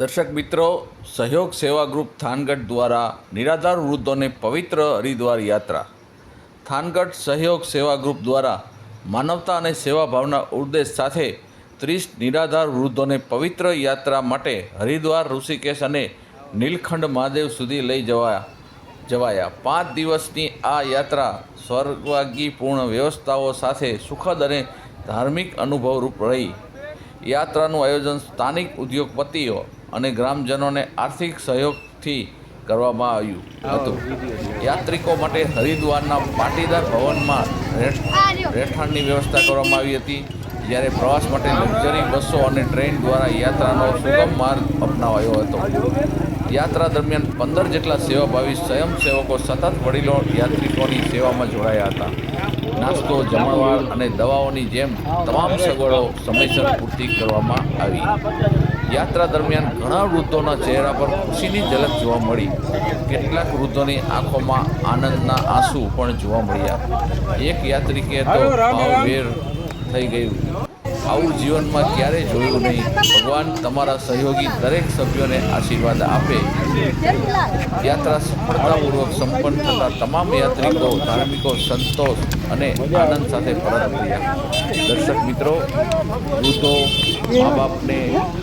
દર્શક મિત્રો, સહયોગ સેવા ગ્રુપ થાનગઢ દ્વારા નિરાધાર વૃદ્ધોને પવિત્ર હરિદ્વાર યાત્રા. થાનગઢ સહયોગ સેવા ગ્રુપ દ્વારા માનવતા અને સેવા ભાવના ઉદ્દેશ સાથે ત્રીસ નિરાધાર વૃદ્ધોને પવિત્ર યાત્રા માટે હરિદ્વાર, ઋષિકેશ અને નીલખંડ મહાદેવ સુધી લઈ જવાયા જવાયા. પાંચ દિવસની આ યાત્રા સ્વર્ગવાગીપૂર્ણ વ્યવસ્થાઓ સાથે સુખદ અને ધાર્મિક અનુભવરૂપ રહી. યાત્રાનું આયોજન સ્થાનિક ઉદ્યોગપતિઓ અને ગ્રામજનોને આર્થિક સહયોગથી કરવામાં આવ્યું હતું. યાત્રિકો માટે હરિદ્વારના પાટીદાર ભવનમાં રહેઠ- રહેઠાણની વ્યવસ્થા કરવામાં આવી હતી, જ્યારે પ્રવાસ માટે લક્ઝરી બસો અને ટ્રેન દ્વારા યાત્રાનો સુગમ માર્ગ અપનાવાયો હતો. યાત્રા દરમિયાન પંદર જેટલા સેવાભાવી સ્વયંસેવકો સતત વડીલો યાત્રિકોની સેવામાં જોડાયા હતા. નાસ્તો જમણવાર અને દવાઓની જેમ તમામ સગવડો સમયસર પૂર્તિ કરવામાં આવી. યાત્રા દરમિયાન ઘણા વૃદ્ધોના ચહેરા પર ખુશીની ઝલક જોવા મળી. કેટલાક વૃદ્ધોની આંખોમાં આનંદના આંસુ પણ જોવા મળ્યા. એક યાત્રિકે તો ભાવભેર થઈ ગયું. આવું જીવનમાં ક્યારેય જોયું નહીં. ભગવાન તમારા સહયોગી દરેક સભ્યોને આશીર્વાદ આપે. યાત્રા સફળતાપૂર્વક સંપન્ન થતા તમામ યાત્રિકો, ધાર્મિકો સંતોષ અને આનંદ સાથે પરત ફર્યા. દર્શક મિત્રો વૃદ્ધો મા બાપને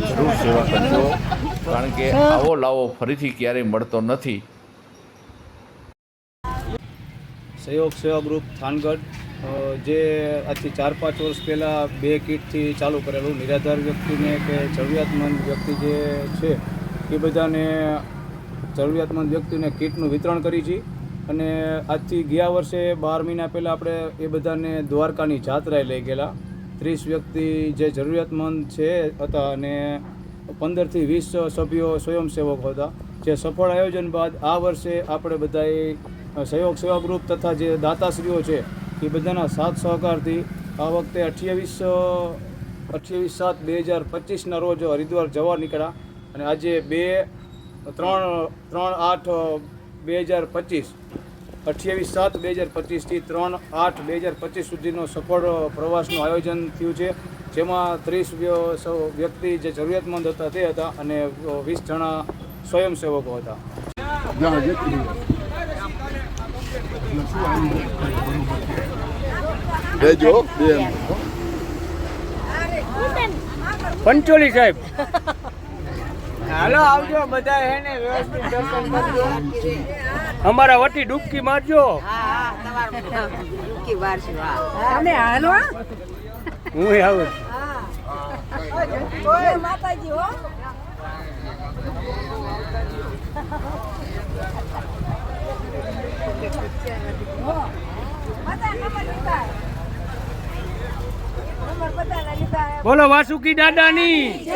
જરૂર સેવા કરજો, કારણ કે આવો લાવો ફરીથી ક્યારેય મળતો નથી. સહયોગ સેવા ગ્રુપ થાનગઢ જે આજથી ચાર પાંચ વર્ષ પહેલાં બે કીટથી ચાલુ કરેલું નિરાધાર વ્યક્તિને કે જરૂરિયાતમંદ વ્યક્તિ જે છે, એ બધાને જરૂરિયાતમંદ વ્યક્તિને કીટનું વિતરણ કરી છે અને આજથી ગયા વર્ષે બાર મહિના પહેલાં આપણે એ બધાને દ્વારકાની જાત્રાએ લઈ ગયેલા. ત્રીસ વ્યક્તિ જે જરૂરિયાતમંદ છે હતા અને પંદરથી વીસ સભ્યો સ્વયંસેવકો હતા. જે સફળ આયોજન બાદ આ વર્ષે આપણે બધાએ સહયોગ સેવા ગ્રુપ તથા જે દાતાશ્રીઓ છે એ બધાના સાથ સહકારથી આ વખતે અઠ્યાવીસ અઠ્યાવીસ સાત બે હજાર પચીસના રોજ હરિદ્વાર જવા નીકળ્યા અને આજે બે, ત્રણ ત્રણ આઠ, બે હજાર પચીસ. અઠ્યાવીસ સાત બે હજાર પચીસથી ત્રણ આઠ બે હજાર પચીસ સુધીનો સફળ પ્રવાસનું આયોજન થયું છે. જેમાં ત્રીસ વ્યક્તિ જે જરૂરિયાતમંદ હતા તે હતા અને વીસ જણા સ્વયંસેવકો હતા. બેજો બે પંચોલી સાહેબ. હાલો આવજો બધા હે ને વ્યવસ્થિત દર્શન કરજો. અમારા વટી ડૂબકી મારજો. તમે હાલો હું. આવું. માતાજી હો. બોલો વાસુકી દાદાની.